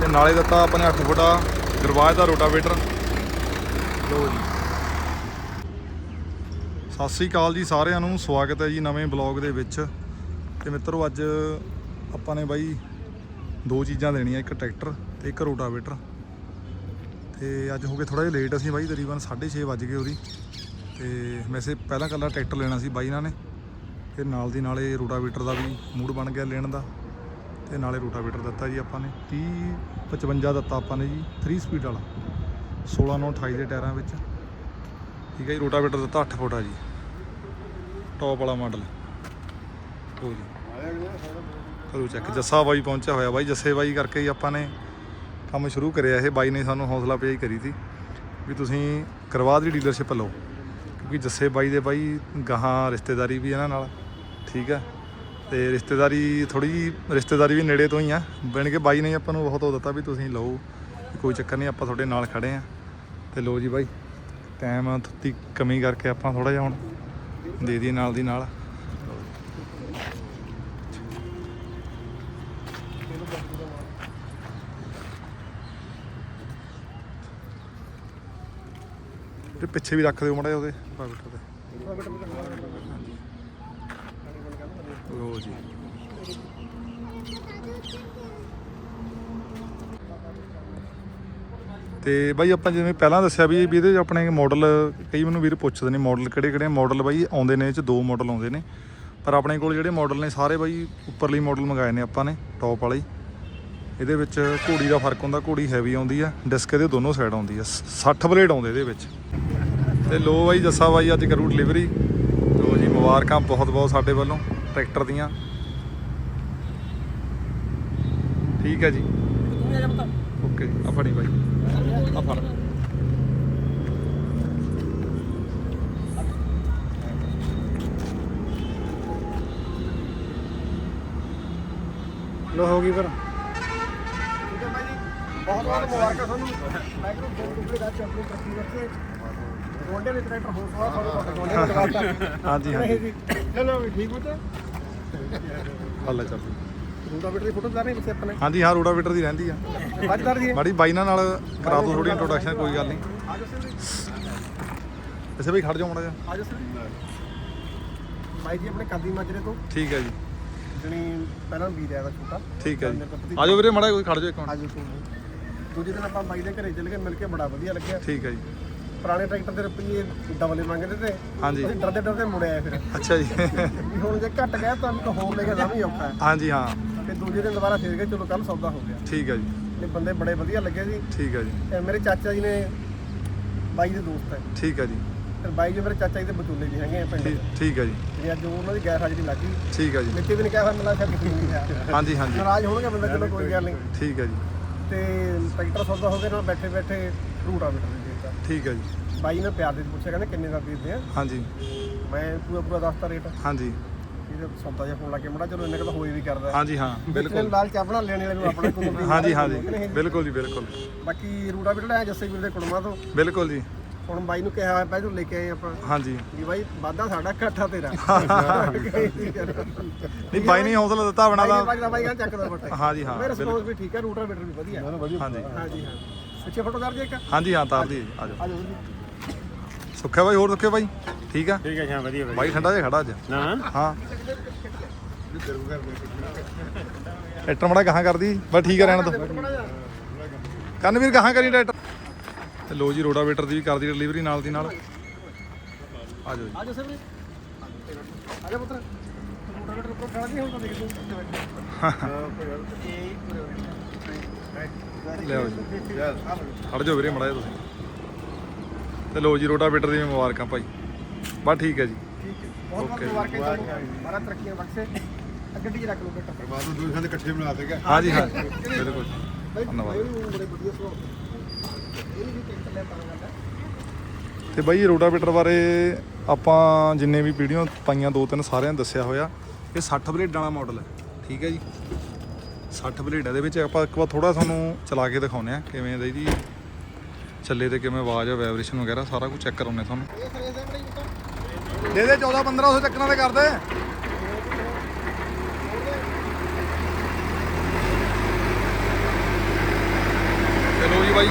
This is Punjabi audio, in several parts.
ਤੇ ਨਾਲੇ ਦਿੱਤਾ ਆਪਾਂ ਨੇ 8 ਫੁੱਟਾ ਦਰਵਾਜ਼ ਦਾ ਰੋਟਾਵੇਟਰ। ਲੋ ਜੀ। ਸਤਿ ਸ੍ਰੀ ਅਕਾਲ ਜੀ ਸਾਰਿਆਂ ਨੂੰ, ਸਵਾਗਤ ਹੈ ਜੀ ਨਵੇਂ ਬਲੌਗ ਦੇ ਵਿੱਚ। ਤੇ ਮਿੱਤਰੋ, ਅੱਜ ਆਪਾਂ ਨੇ ਬਾਈ ਦੋ ਚੀਜ਼ਾਂ ਦੇਣੀਆਂ, ਇੱਕ ਟਰੈਕਟਰ ਤੇ ਇੱਕ ਰੋਟਾਵੇਟਰ। ਤੇ ਅੱਜ ਹੋ ਗਏ ਥੋੜਾ ਜਿਹਾ ਲੇਟ ਅਸੀਂ ਬਾਈ, ਤਕਰੀਬਨ 6:30 ਵੱਜ ਗਏ ਉਹਦੀ। ਤੇ ਵੈਸੇ ਪਹਿਲਾਂ ਕੱਲਾ ਟਰੈਕਟਰ ਲੈਣਾ ਸੀ ਬਾਈ ਇਹਨਾਂ ਨੇ। ਫਿਰ ਨਾਲ ਦੀ ਨਾਲੇ ਰੋਟਾਵੇਟਰ ਦਾ ਵੀ ਮੂਡ ਬਣ ਗਿਆ ਲੈਣ ਦਾ। ਤੇ ਨਾਲੇ ਰੋਟਾਵੇਟਰ ਦਿੱਤਾ ਜੀ ਆਪਾਂ ਨੇ। 30 55 ਦਿੱਤਾ ਆਪਾਂ ਨੇ ਜੀ 3 ਸਪੀਡ ਵਾਲਾ। 16 9 28 ਦੇ ਟਾਇਰਾਂ ਵਿੱਚ। ਠੀਕ ਹੈ ਜੀ, ਰੋਟਾਵੇਟਰ ਦਿੱਤਾ 8 ਫੁੱਟ ਆ ਜੀ। ਟੌਪ ਵਾਲਾ ਮਾਡਲ ਹੋ ਜੀ। ਕਰੋ ਚੈੱਕ ਜੱਸਾ ਬਾਈ ਪਹੁੰਚਿਆ ਹੋਇਆ ਬਾਈ, ਜੱਸੇ ਬਾਈ ਕਰਕੇ ਹੀ ਆਪਾਂ ਨੇ ਕੰਮ ਸ਼ੁਰੂ ਕਰਿਆ ਇਹ। ਬਾਈ ਨੇ ਸਾਨੂੰ ਹੌਸਲਾ ਅਫਜ਼ਾਈ ਕਰੀ ਸੀ ਵੀ ਤੁਸੀਂ ਕਰਵਾ ਦੀ ਡੀਲਰਸ਼ਿਪ ਲਓ। ਕਿਉਂਕਿ ਜੱਸੇ ਬਾਈ ਦੇ ਬਾਈ ਗਾਹਾਂ ਰਿਸ਼ਤੇਦਾਰੀ ਵੀ ਇਹਨਾਂ ਨਾਲ। ਠੀਕ ਹੈ। ਤੇ ਰਿਸ਼ਤੇਦਾਰੀ ਥੋੜੀ ਰਿਸ਼ਤੇਦਾਰੀ ਵੀ ਨੇੜੇ ਤੋਂ ਹੀ ਆ। ਬਣ ਕੇ ਬਾਈ ਨੇ ਆਪਾਂ ਨੂੰ ਬਹੁਤ ਹੋ ਦਿੱਤਾ ਵੀ ਤੁਸੀਂ ਲਓ ਕੋਈ ਚੱਕਰ ਨਹੀਂ, ਆਪਾਂ ਤੁਹਾਡੇ ਨਾਲ ਖੜੇ ਆ। ਤੇ ਲਓ ਜੀ ਬਾਈ ਟਾਈਮ ਦੀ ਕਮੀ ਕਰਕੇ ਆਪਾਂ ਥੋੜਾ ਜਿਹਾ ਹੁਣ ਦੇ ਦੀ ਨਾਲ ਦੀ ਨਾਲ। ਤੇ ਪਿੱਛੇ ਵੀ ਰੱਖ ਦਿਓ ਮੜਾ ਉਹਦੇ। ਪਾਕਟ ਤੇ ਲੋ ਜੀ। ਤੇ ਬਾਈ ਆਪਾਂ ਜਿਵੇਂ ਪਹਿਲਾਂ ਦੱਸਿਆ ਵੀ ਵੀ ਇਹਦੇ 'ਚ ਆਪਣੇ ਮਾਡਲ ਕਈ ਮੈਨੂੰ ਵੀਰ ਪੁੱਛਦੇ ਨੇ ਮਾਡਲ ਕਿਹੜੇ ਕਿਹੜੇ ਮਾਡਲ ਬਾਈ, ਆਉਂਦੇ ਨੇ ਇਹ 'ਚ ਦੋ ਮਾਡਲ ਆਉਂਦੇ ਨੇ। ਪਰ ਆਪਣੇ ਕੋਲ ਜਿਹੜੇ ਮਾਡਲ ਨੇ ਸਾਰੇ ਬਾਈ ਉੱਪਰਲੀ ਮਾਡਲ ਮੰਗਾਏ ਨੇ ਆਪਾਂ ਨੇ ਟੌਪ ਵਾਲੇ। ਇਹਦੇ ਵਿੱਚ ਘੋੜੀ ਦਾ ਫ਼ਰਕ ਹੁੰਦਾ, ਘੋੜੀ ਹੈਵੀ ਆਉਂਦੀ ਆ ਡਿਸਕ ਇਹਦੇ ਦੋਨੋਂ ਸਾਈਡ ਆਉਂਦੀ ਆ। 60 ਬਲੇਡ ਆਉਂਦੇ ਇਹਦੇ ਵਿੱਚ। ਤੇ ਲੋ ਬਾਈ ਜੱਸਾ ਬਾਈ ਅੱਜ ਕਰੂ ਡਿਲੀਵਰੀ ਲੋ ਜੀ, ਮੁਬਾਰਕਾਂ ਬਹੁਤ ਬਹੁਤ ਸਾਡੇ ਵੱਲੋਂ। ਟਰੈਕਟਰ ਦੀਆਂ। ਠੀਕ ਹੈ ਜੀ। ਓਕੇ ਆ ਫੜੀ ਬਾਈ। ਆ ਫੜ। ਲੋ ਹੋ ਗਈ ਫਿਰ। ਬਹੁਤ ਬਹੁਤ ਮੁਬਾਰਕਾਂ ਤੁਹਾਨੂੰ। ਮੈਂ ਕਿਹਾ ਦੋ ਟੁਕੜੇ ਦਾ ਚੱਪੂ ਕੱਟੀ ਰੱਖੇ ਗੋਡੇ ਦੇ ਟਰੈਕਟਰ ਹੋ ਸਵਾ ਤੁਹਾਨੂੰ ਲਗਾਤਾ ਹਾਂਜੀ ਹਾਂਜੀ। ਚਲੋ ਠੀਕ ਹੋ ਤਾਂ। ਹੱਲ ਚੱਲ। ਰੂਟਾਵੇਟਰ ਦੀ ਫੋਟੋ ਲਾ ਰਹੇ ਪਿੱਛੇ ਆਪਣੇ? ਹਾਂਜੀ ਹਾਂ ਰੋਡਾਵੇਟਰ ਦੀ ਰਹਿੰਦੀ ਆ। ਵੱਜਦਾਰ ਦੀ ਮਾੜੀ ਬਾਈ ਨਾਲ ਕਰਾ ਦੋ ਥੋੜੀ ਇੰਟਰੋਡਕਸ਼ਨ ਕੋਈ ਗੱਲ ਨਹੀਂ। ਇਸੇ ਵੀ ਖੜ ਜਾਓ ਮਾੜਾ ਜਿਹਾ। ਆਜੋ ਸਰ ਬਾਈ ਜੀ। ਆਪਣੇ ਕਾਦੀ ਮਾਜਰੇ ਤੋਂ। ਠੀਕ ਹੈ ਜੀ। ਜਣੀ ਪਹਿਲਾਂ ਵੀਰ ਆਇਆ ਦਾ ਛੋਟਾ। ਠੀਕ ਹੈ ਜੀ। ਆਜੋ ਵੀਰੇ ਮਾੜਾ ਕੋਈ ਖੜ ਜਾਓ ਇੱਕ ਮਿੰਟ। ਆਜੋ ਦੂਜੇ ਦਿਨ ਆਪਾਂ ਬਾਈ ਦੇ ਘਰੇ ਚਲੇ ਗਏ ਮਿਲ ਕੇ ਬੜਾ ਵਧੀਆ ਲੱਗਿਆ। ਠੀਕ ਹੈ ਜੀ। ਪੁਰਾਣੇ ਟਰੈਕਟਰ ਦੇ ਰੁਪਈਏ ਡਬਲੇ ਮੰਗਦੇ ਤੇ ਹਾਂਜੀ। ਅਸੀਂ ਡਰਦੇ ਡਰਦੇ ਮੁੜ ਆਏ ਫਿਰ। ਅੱਛਾ ਜੀ। ਵੀ ਹੁਣ ਜੇ ਘਟ ਗਿਆ ਤਾਂ ਇੱਕ ਹੋਰ ਲੈ ਕੇ ਜਾਣਾ ਔਖਾ ਹੈ। ਹਾਂਜੀ ਹਾਂ। ਤੇ ਦੂਜੇ ਦਿਨ ਦੁਬਾਰਾ ਫੇਰ ਗਏ ਚਲੋ ਕੱਲ ਸੌਦਾ ਹੋ ਗਿਆ। ਠੀਕ ਹੈ ਜੀ। ਇਹ ਬੰਦੇ ਬੜੇ ਵਧੀਆ ਲੱਗੇ ਜੀ। ਠੀਕ ਹੈ ਜੀ। ਤੇ ਮੇਰੇ ਚਾਚਾ ਜੀ ਨੇ ਬਾਈ ਦੇ ਦੋਸਤ ਹੈ। ਠੀਕ ਹੈ ਜੀ। ਤੇ ਬਾਈ ਜੀ ਮੇਰੇ ਚਾਚਾ ਜੀ ਦੇ ਬਚੂਲੇ ਵੀ ਹੈਗੇ ਆ ਪਿੰਡ ਠੀਕ ਠੀਕ ਹੈ ਜੀ। ਤੇ ਅੱਜ ਉਹਨਾਂ ਦੀ ਗੈਰ ਹਾਜ਼ਰੀ ਲੱਗੀ ਠੀਕ ਹੈ ਜੀ। ਮਿੱਟੀ ਵੀ ਨਹੀਂ ਕਿਹਾ ਮਿਲਾ ਫਿਰ ਕਿਸੇ ਨਹੀਂ ਕਿਹਾ ਹਾਂਜੀ ਹਾਂਜੀ। ਨਾਰਾਜ਼ ਹੋਣਗੇ ਬੰਦਾ ਚਲੋ ਕੋਈ ਗੱਲ ਨਹੀਂ। ਠੀਕ ਹੈ ਜੀ। ਤੇ ਟਰੈਕਟਰ ਸੌਦਾ ਹੋ ਗਿਆ ਨਾਲ ਬੈਠੇ ਬੈਠੇ ਰੂਟਾ ਬਿਟਰ ਦੇ। ਠੀਕ ਹੈ ਜੀ। ਬਾਈ ਨੇ ਪਿਆਰ ਦੇ ਪੁੱਛਿਆ ਕਹਿੰਦੇ ਕਿੰਨੇ ਦਾ ਦੇ ਆ? ਹਾਂਜੀ। ਮੈਂ ਪੂਰਾ ਪੂਰਾ ਦੱਸਤਾ ਰੇਟ। ਹਾਂਜੀ। ਇਹਦੇ ਸੌਦਾ ਜਿਹਾ ਫੋਨ ਲਾ ਕੇ ਮੜਾ ਚਲੋ ਇੰਨੇ ਕੁ ਤਾਂ ਹੋਈ ਵੀ ਕਰਦਾ। ਹਾਂਜੀ ਹਾਂ। ਬਿਲਕੁਲ। ਲਾਲ ਚਾਹ ਬਣਾ ਲੈਣੇ ਵਾਲੇ ਨੂੰ ਆਪਣਾ ਕੋਈ ਹਾਂਜੀ ਹਾਂਜੀ। ਬਿਲਕੁਲ ਜੀ ਬਿਲਕੁਲ। ਬਾਕੀ ਰੂਟਾ ਬਿਟਰ ਆਇਆ ਜੱਸੇ ਵੀਰ ਦੇ ਕੁੜਮਾ ਤੋਂ। ਬਿਲਕੁਲ ਜੀ। ਹੁਣ ਬਾਈ ਨੂੰ ਕਿਹਾ ਹੋਇਆ ਪੈ ਜੋ ਲੈ ਕੇ ਆਏ ਆਪਾਂ। ਹਾਂਜੀ। ਵੀ ਬਾਈ ਵਾਦਾ ਸਾਡਾ ਇਕੱਠਾ ਤੇਰਾ। ਨਹੀਂ ਬਾਈ ਨੇ ਹੌਸਲਾ ਦਿੱਤਾ ਬਾਈ ਦਾ ਬਾਈ ਦਾ ਬਾਈ ਕਹਿੰਦਾ ਚੱਕ ਦਾ ਬੱਟਾ ਹਾਂਜੀ ਹਾਂ ਮੇਰੇ ਰਿਸਪੌਂਸ ਵੀ ਠੀਕ ਹੈ ਰੂਟਰ ਬੀਟਰ ਵੀ ਵਧੀਆ। ਹਾਂਜੀ। ਹਾਂਜੀ ਹਾਂ। ਪਿੱਛੇ ਫੋਟੋ ਕਰ ਦੇ ਇੱਕ। ਹਾਂਜੀ ਹਾਂ ਤਾਰ ਦੀ ਆ ਜਾਓ। ਆ ਜਾਓ ਜੀ। ਸੁੱਖਿਆ ਬਾਈ ਹੋਰ ਸੁੱਖਿਆ ਬਾਈ? ਠੀਕ ਆ? ਠੀਕ ਹੈ ਹਾਂ ਵਧੀਆ ਬਾਈ ਠੰਡਾ ਜਿਹਾ ਖੜਾ ਅੱਜ। ਨਾ ਹਾਂ। ਟਰੈਕਟਰ ਮੜਾ ਗਾਹਾਂ ਕਰਦੀ ਬਸ ਠੀਕ ਆ ਰਹਿਣ ਦੋ। ਕੰਨ ਵੀਰ ਗਾਹਾਂ ਕਰੀ ਟਰੈਕਟਰ। ਤੇ ਲੋ ਜੀ ਰੋਡਾਵੇਟਰ ਦੀ ਵੀ ਕਰਦੀ ਡਿਲੀਵਰੀ ਨਾਲ ਦੀ ਨਾਲ। ਆ ਜਾਓ ਜੀ। ਆ ਜਾਓ ਸਰ ਆ ਜਾ ਪੁੱਤਰ। ਰੂਟਰ ਬੀਟਰ ਉੱਪਰ ਖੜਾ ਨਹੀਂ ਹੁਣ ਤਾਂ ਦੇਖ ਤੂੰ ਜੀ। ਖੜ ਜਾਓ ਵੀਰੇ ਮੜਾ ਜਾ ਤੁਸੀਂ। ਤੇ ਲੋ ਜੀ ਰੋਡਾਵੇਟਰ ਦੀ ਵੀ ਮੁਬਾਰਕਾਂ ਭਾਈ। ਬਸ ਠੀਕ ਹੈ ਜੀ। ਬਹੁਤ ਬਹੁਤ Okay. ਮੁਬਾਰਕਾਂ ਤੁਹਾਨੂੰ। ਮਾਰਾ ਤਰੱਕੀਆਂ ਬਖਸ਼ੇ। ਆ ਗੱਡੀ 'ਚ ਰੱਖ ਲਓ ਬੇਟਾ ਪਰਮਾਤਮਾ ਦੂਰ ਖਾਂ ਇਕੱਠੇ ਬਣਾ ਦੇਗਾ ਹਾਂਜੀ ਹਾਂ ਬਿਲਕੁਲ ਧੰਨਵਾਦ। ਇਹ ਵੀ ਬੜੇ ਵਧੀਆ ਸੁਭਾਅ ਇਹ ਵੀ ਟੈਂਸ਼ਨ ਲੈ ਪਾਣਾ ਗੱਲ ਤੇ ਬਾਈ ਰੋਡਾਵੇਟਰ ਬਾਰੇ ਆਪਾਂ ਜਿੰਨੇ ਵੀ ਵੀਡੀਓ ਪਾਈਆਂ ਦੋ ਤਿੰਨ ਸਾਰਿਆਂ ਨੇ ਦੱਸਿਆ ਹੋਇਆ। ਇਹ 60 ਬਲੇਡ ਵਾਲਾ ਮਾਡਲ ਹੈ। ਠੀਕ ਹੈ ਜੀ। 60 ਬਲੇਡ ਦੇ ਵਿੱਚ ਆਪਾਂ ਇੱਕ ਵਾਰ ਥੋੜਾ ਤੁਹਾਨੂੰ ਚਲਾ ਕੇ ਦਿਖਾਉਂਦੇ ਆ ਕਿਵੇਂ ਦਾ ਇਹਦੀ ਚੱਲੇ ਤੇ ਕਿਵੇਂ ਆਵਾਜ਼ ਆ ਵਾਈਬ੍ਰੇਸ਼ਨ ਵਗੈਰਾ, ਸਾਰਾ ਕੁਝ ਚੈੱਕ ਕਰਾਉਂਦੇ ਤੁਹਾਨੂੰ। ਇਹ ਸਰ ਇਹ ਬੜੀ ਦੇ ਦੇ 14 1500 ਚੱਕਰਾਂ 'ਤੇ ਕਰਦੇ ਚਲੋ ਜੀ ਬਾਈ।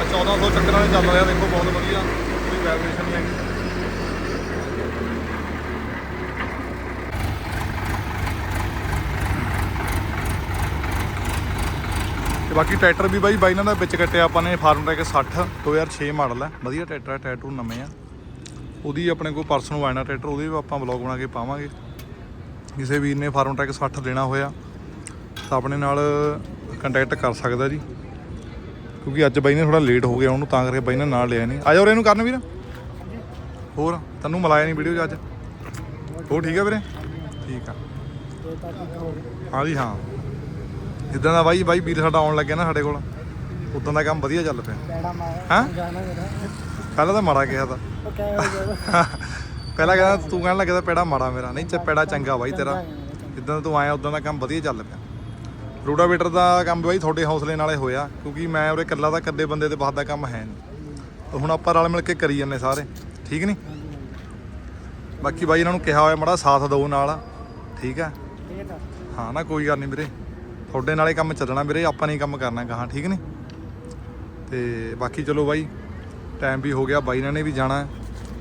ਆਹ 1400 ਚੱਕਰਾਂ ਦੇ ਚੱਲ ਰਿਹਾ, ਦੇਖੋ ਬਹੁਤ ਵਧੀਆ। ਕੋਈ ਵਾਈਬ੍ਰੇਸ਼ਨ ਨਹੀਂ ਹੈਗੀ। ਤੇ ਬਾਕੀ ਟਰੈਕਟਰ ਵੀ ਬਾਈ ਬਾਈ ਇਹਨਾਂ ਦਾ ਵਿੱਚ ਕੱਟਿਆ ਆਪਾਂ ਨੇ, ਫਾਰਮ ਟਰੈਕ 60 2006 ਮਾਡਲ ਹੈ। ਵਧੀਆ ਟਰੈਕਟਰ ਹੈ ਟਰੈਕਟਰ ਨਵੇਂ ਆ। ਉਹਦੀ ਆਪਣੇ ਕੋਲ ਪਰਸਨ ਨੂੰ ਆਣਾ ਟਰੈਕਟਰ, ਉਹਦੇ ਵੀ ਆਪਾਂ ਬਲੌਗ ਬਣਾ ਕੇ ਪਾਵਾਂਗੇ। ਕਿਸੇ ਵੀਰ ਨੇ ਫਾਰਮ ਟਰੈਕ 60 ਲੈਣਾ ਹੋਇਆ, ਤਾਂ ਆਪਣੇ ਨਾਲ ਕੰਟੈਕਟ ਕਰ ਸਕਦਾ ਜੀ। ਕਿਉਂਕਿ ਅੱਜ ਬਾਈ ਨੇ ਥੋੜਾ ਲੇਟ ਹੋ ਗਿਆ, ਉਹਨੂੰ ਤਾਂ ਕਰਕੇ ਬਾਈ ਨੇ ਨਾਲ ਲਿਆ ਨਹੀਂ। ਆ ਜਾ ਉਰੇ ਇਹਨੂੰ ਕਰਨ ਵੀਰ। ਹੋਰ, ਤੈਨੂੰ ਮਿਲਾਇਆ ਨਹੀਂ ਵੀਡੀਓ 'ਚ ਅੱਜ। ਹੋਰ ਠੀਕ ਹੈ ਵੀਰੇ? ਠੀਕ ਆ। ਹਾਂ ਜੀ, ਹਾਂ। ਇਦਾਂ ਦਾ ਬਾਈ ਬਾਈ ਵੀਰ ਸਾਡਾ ਆਉਣ ਲੱਗਿਆ ਨਾ ਸਾਡੇ ਕੋਲ ਉਦਾਂ ਦਾ ਕੰਮ ਵਧੀਆ ਚੱਲ ਪਿਆ। ਹੈਂ? ਪਹਿਲਾਂ ਤਾਂ ਮਾੜਾ ਕਿਹਾ ਤਾਂ। ਪਹਿਲਾਂ ਕਹਿੰਦਾ ਤੂੰ ਕਹਿਣ ਲੱਗਿਆ ਤਾਂ ਪੈੜਾ ਮਾੜਾ ਮੇਰਾ ਨਹੀਂ ਚ ਪੈੜਾ ਚੰਗਾ ਬਾਈ ਤੇਰਾ। ਜਿੱਦਾਂ ਤੂੰ ਆਇਆ ਉਦਾਂ ਦਾ ਕੰਮ ਵਧੀਆ ਚੱਲ ਪਿਆ। ਰੋਡਾਵੇਟਰ ਦਾ ਕੰਮ ਬਾਈ ਤੁਹਾਡੇ ਹੌਸਲੇ ਨਾਲੇ ਹੋਇਆ ਕਿਉਂਕਿ ਮੈਂ ਉਰੇ ਇਕੱਲਾ ਤਾਂ ਕੱਦੇ ਬੰਦੇ ਤੇ ਬਾਤ ਦਾ ਕੰਮ ਹੈ ਨਹੀਂ। ਹੁਣ ਆਪਾਂ ਰਲ ਮਿਲ ਕੇ ਕਰੀ ਜਾਂਦੇ ਸਾਰੇ ਠੀਕ ਨਹੀਂ? ਬਾਕੀ ਬਾਈ ਇਹਨਾਂ ਨੂੰ ਕਿਹਾ ਹੋਇਆ ਮੜਾ ਸਾਥ ਦਿਓ ਨਾਲ ਠੀਕ ਤਾਂ। ਹਾਂ ਨਾ ਕੋਈ ਗੱਲ ਨਹੀਂ ਵੀਰੇ। ਤੁਹਾਡੇ ਨਾਲੇ ਕੰਮ ਚੱਲਣਾ ਵੀਰੇ, ਆਪਾਂ ਨੇ ਕੰਮ ਕਰਨਾ ਕਹਾਂ ਠੀਕ ਨਹੀਂ? ਤੇ ਬਾਕੀ ਚਲੋ ਬਾਈ ਟਾਈਮ ਵੀ ਹੋ ਗਿਆ, ਬਾਈ ਇਹਨਾਂ ਨੇ ਵੀ ਜਾਣਾ। ਹੈ।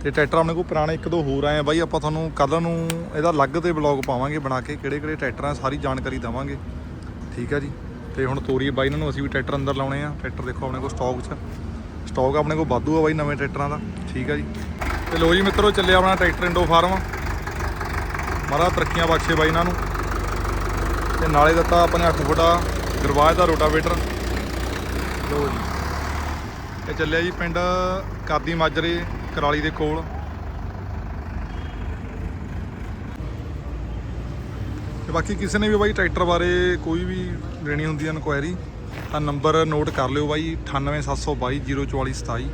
ਤੇ ਟਰੈਕਟਰ ਆਪਣੇ ਕੋਲ ਪੁਰਾਣੇ ਇੱਕ ਦੋ ਹੋਰ ਆਏ ਆ ਬਾਈ, ਆਪਾਂ ਤੁਹਾਨੂੰ ਕੱਲ ਨੂੰ ਇਹਦਾ ਅਲੱਗ ਤੇ ਬਲੌਗ ਪਾਵਾਂਗੇ ਬਣਾ ਕੇ ਕਿਹੜੇ ਕਿਹੜੇ ਟਰੈਕਟਰ ਆ ਸਾਰੀ ਜਾਣਕਾਰੀ ਦਵਾਂਗੇ। ਠੀਕ ਆ ਜੀ? ਤੇ ਹੁਣ ਤੋਰੀ ਬਾਈ ਇਹਨਾਂ ਨੂੰ, ਅਸੀਂ ਵੀ ਟਰੈਕਟਰ ਅੰਦਰ ਲਾਉਣੇ ਆ। ਟਰੈਕਟਰ ਦੇਖੋ ਆਪਣੇ ਕੋਲ ਸਟਾਕ 'ਚ। ਸਟਾਕ ਆਪਣੇ ਕੋਲ ਵਾਧੂ ਆ ਬਾਈ ਨਵੇਂ ਟਰੈਕਟਰਾਂ ਦਾ। ਠੀਕ ਆ ਜੀ? ਤੇ ਲੋ ਜੀ ਮਿੱਤਰੋ, ਚੱਲਿਆ ਆਪਣਾ ਟਰੈਕਟਰ ਇੰਡੋ ਫਾਰਮ ਮਾਰਾ ਤਰੱਕੀਆਂ ਬਖਸ਼ੇ ਬਾਈ ਇਹਨਾਂ ਨੂੰ। ਤੇ ਨਾਲੇ ਦਿੱਤਾ ਆਪਣੇ 8 ਫੁੱਟਾ ਗਰਵਾਜ ਦਾ ਰੋਟਾਵੇਟਰ। ਲੋ ਜੀ। ਇਹ ਚੱਲਿਆ ਜੀ ਪਿੰਡ ਕਾਦੀ ਮਾਜਰੇ, ਕਰਾਲੀ ਦੇ ਕੋਲ। ਤੇ ਬਾਕੀ ਕਿਸੇ ਨੇ ਵੀ ਬਾਈ ਟਰੈਕਟਰ ਬਾਰੇ ਕੋਈ ਵੀ ਲੈਣੀ ਹੁੰਦੀ ਹੈ ਇਨਕੁਆਇਰੀ, ਤਾਂ ਨੰਬਰ ਨੋਟ ਕਰ ਲਿਓ ਬਾਈ 9872204427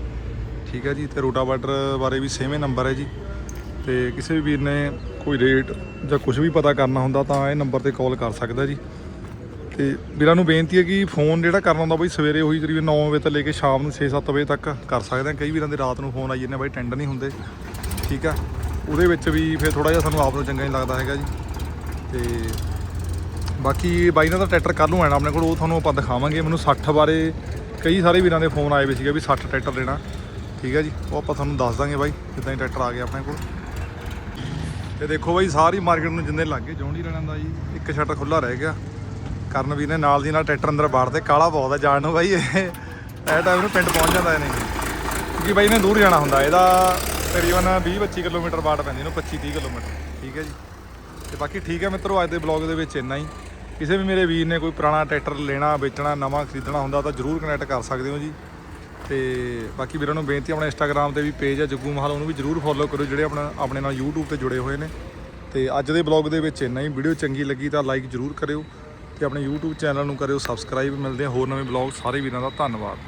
ਠੀਕ ਹੈ ਜੀ, ਤੇ ਰੋਟਾਵੇਟਰ ਬਾਰੇ ਵੀ ਸੇਮ ਹੀ ਨੰਬਰ ਹੈ ਜੀ। ਤੇ ਕਿਸੇ ਵੀ ਵੀਰ ਨੇ ਕੋਈ ਰੇਟ ਜਾਂ ਕੁਝ ਵੀ ਪਤਾ ਕਰਨਾ ਹੁੰਦਾ ਤਾਂ ਇਹ ਨੰਬਰ ਤੇ ਕਾਲ ਕਰ ਸਕਦਾ ਜੀ। ਤੇ ਵੀਰਾਂ ਨੂੰ ਬੇਨਤੀ ਹੈ ਕਿ ਫੋਨ ਜਿਹੜਾ ਕਰਨਾ ਹੁੰਦਾ ਬਈ ਸਵੇਰੇ ਉਹੀ ਕਰੀਬ 9 ਵਜੇ ਤੋਂ ਲੈ ਕੇ ਸ਼ਾਮ ਨੂੰ 6-7 ਵਜੇ ਤੱਕ ਕਰ ਸਕਦੇ ਆ ਕਈ ਵੀਰਾਂ ਦੇ ਰਾਤ ਨੂੰ ਫੋਨ ਆਈ ਜਾਂਦੇ ਬਾਈ ਟੈਂਡ ਨਹੀਂ ਹੁੰਦੇ। ਠੀਕ ਆ? ਉਹਦੇ ਵਿੱਚ ਵੀ ਫਿਰ ਥੋੜਾ ਜਿਹਾ ਸਾਨੂੰ ਆਪ ਨੂੰ ਚੰਗਾ ਨਹੀਂ ਲੱਗਦਾ ਹੈਗਾ ਜੀ। ਤੇ ਬਾਕੀ ਬਾਈ ਨਾਲ ਦਾ ਟਰੈਕਟਰ ਕੱਲ ਨੂੰ ਆਣਾ ਆਪਣੇ ਕੋਲ, ਉਹ ਤੁਹਾਨੂੰ ਆਪਾਂ ਦਿਖਾਵਾਂਗੇ। ਮੈਨੂੰ 60 ਬਾਰੇ ਕਈ ਸਾਰੇ ਵੀਰਾਂ ਦੇ ਫੋਨ ਆਏ ਵੀ ਸੀਗੇ ਵੀ 60 ਟਰੈਕਟਰ ਲੈਣਾ। ਠੀਕ ਹੈ ਜੀ? ਉਹ ਆਪਾਂ ਤੁਹਾਨੂੰ ਦੱਸ ਦਾਂਗੇ ਬਾਈ, ਜਿੱਦਾਂ ਹੀ ਟਰੈਕਟਰ ਆ ਗਿਆ ਆਪਣੇ ਕੋਲ। ਤੇ ਦੇਖੋ ਬਾਈ, ਸਾਰੀ ਮਾਰਕੀਟ ਨੂੰ ਜਿੰਨੇ ਲੱਗੇ ਜੌਂਡੀ ਲੈਣਾ ਦਾ ਜੀ, ਇੱਕ ਸ਼ਟਰ ਖੁੱਲਾ ਰਹਿ ਗਿਆ। ਕਰਨ ਵੀਰ ਨੇ ਨਾਲ ਦੀ ਨਾਲ ਟਰੈਕਟਰ ਅੰਦਰ ਬਾੜਦੇ ਕਾਲਾ ਬਹੁਤ ਆ ਜਾਣ ਨੂੰ ਬਾਈ, ਇਹ। ਐ ਟਾਈਮ ਨੂੰ ਪਿੰਡ ਪਹੁੰਚ ਜਾਂਦਾ ਇਹਨੇ। ਕਿਉਂਕਿ ਬਾਈ ਨੇ ਦੂਰ ਜਾਣਾ ਹੁੰਦਾ, ਇਹਦਾ ਤਕਰੀਬਨ 20 25 ਕਿਲੋਮੀਟਰ ਬਾੜ ਪੈਂਦੀ ਇਹਨੂੰ 25 30 ਕਿਲੋਮੀਟਰ, ਠੀਕ ਹੈ ਜੀ। ਤੇ ਬਾਕੀ ਠੀਕ ਹੈ ਮਿੱਤਰੋ, ਅੱਜ ਦੇ ਬਲੌਗ ਦੇ ਵਿੱਚ ਇੰਨਾ ਹੀ। ਕਿਸੇ ਵੀ ਮੇਰੇ ਵੀਰ ਨੇ ਕੋਈ ਪੁਰਾਣਾ ਟਰੈਕਟਰ ਲੈਣਾ, ਵੇਚਣਾ, ਨਵਾਂ ਖਰੀਦਣਾ ਹੁੰਦਾ, ਤਾਂ ਜਰੂਰ ਕਨੈਕਟ ਕਰ ਸਕਦੇ ਹੋ ਜੀ। ਤੇ ਬਾਕੀ ਵੀਰਾਂ ਨੂੰ ਬੇਨਤੀ ਹੈ, ਆਪਣਾ ਇੰਸਟਾਗ੍ਰam ਤੇ ਵੀ ਪੇਜ ਹੈ ਜੱਗੂ ਮਹਾਲ ਉਹਨੂੰ ਵੀ ਜਰੂਰ ਫੋਲੋ ਕਰੋ ਜਿਹੜੇ ਆਪਣਾ ਆਪਣੇ ਨਾਲ YouTube ਤੇ ਜੁੜੇ ਹੋਏ ਨੇ। ਤੇ ਅੱਜ ਦੇ ਬਲੌਗ ਦੇ ਵਿੱਚ ਇੰਨਾ ਹੀ। ਵੀਡੀਓ ਚੰਗੀ ਲੱਗੀ ਤਾਂ ਲਾਈਕ ਜਰੂਰ ਕਰਿਓ ਤੇ ਆਪਣੇ YouTube ਚੈਨਲ ਨੂੰ ਕਰਿਓ ਸਬਸਕ੍ਰਾਈਬ ਮਿਲਦੇ ਹਾਂ ਹੋਰ ਨਵੇਂ ਬਲੌਗ ਸਾਰੇ ਵੀਰਾਂ ਦਾ। ਧੰਨਵਾਦ।